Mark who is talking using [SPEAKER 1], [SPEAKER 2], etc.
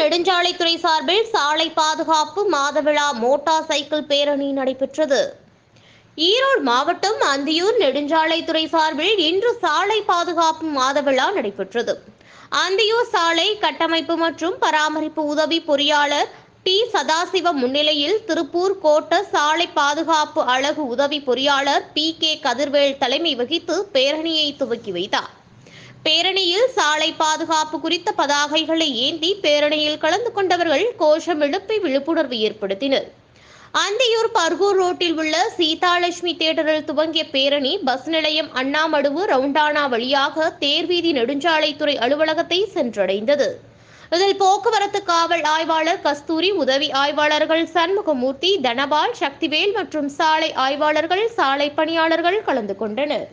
[SPEAKER 1] நெடுஞ்சாலைத்துறை சார்பில் சாலை பாதுகாப்பு மாதவிழா மோட்டார் சைக்கிள் பேரணி நடைபெற்றது. ஈரோடு மாவட்டம் அந்தியூர் நெடுஞ்சாலைத்துறை சார்பில் இன்று சாலை பாதுகாப்பு மாத விழா நடைபெற்றது. அந்தியூர் சாலை கட்டமைப்பு மற்றும் பராமரிப்பு உதவி பொறியாளர் டி. சதாசிவம் முன்னிலையில் திருப்பூர் கோட்ட சாலை பாதுகாப்பு அழகு உதவி பொறியாளர் பி. கே. கதிர்வேல் தலைமை வகித்து பேரணியை துவக்கி வைத்தார். பேரணியில் சாலை பாதுகாப்பு குறித்த பதாகைகளை ஏந்தி பேரணியில் கலந்து கொண்டவர்கள் கோஷம் எழுப்பி விழிப்புணர்வு ஏற்படுத்தினர். அந்தியூர் பர்கூர் ரோட்டில் உள்ள சீதாலட்சுமி தியேட்டரில் துவங்கிய பேரணி பஸ் நிலையம் அண்ணாமடுவு ரவுண்டானா வழியாக தேர்வீதி நெடுஞ்சாலைத்துறை அலுவலகத்தை சென்றடைந்தது. இதில் போக்குவரத்து காவல் ஆய்வாளர் கஸ்தூரி உதவி ஆய்வாளர்கள் சண்முகமூர்த்தி தனபால் சக்திவேல் மற்றும் சாலை ஆய்வாளர்கள் சாலை பணியாளர்கள் கலந்து கொண்டனர்.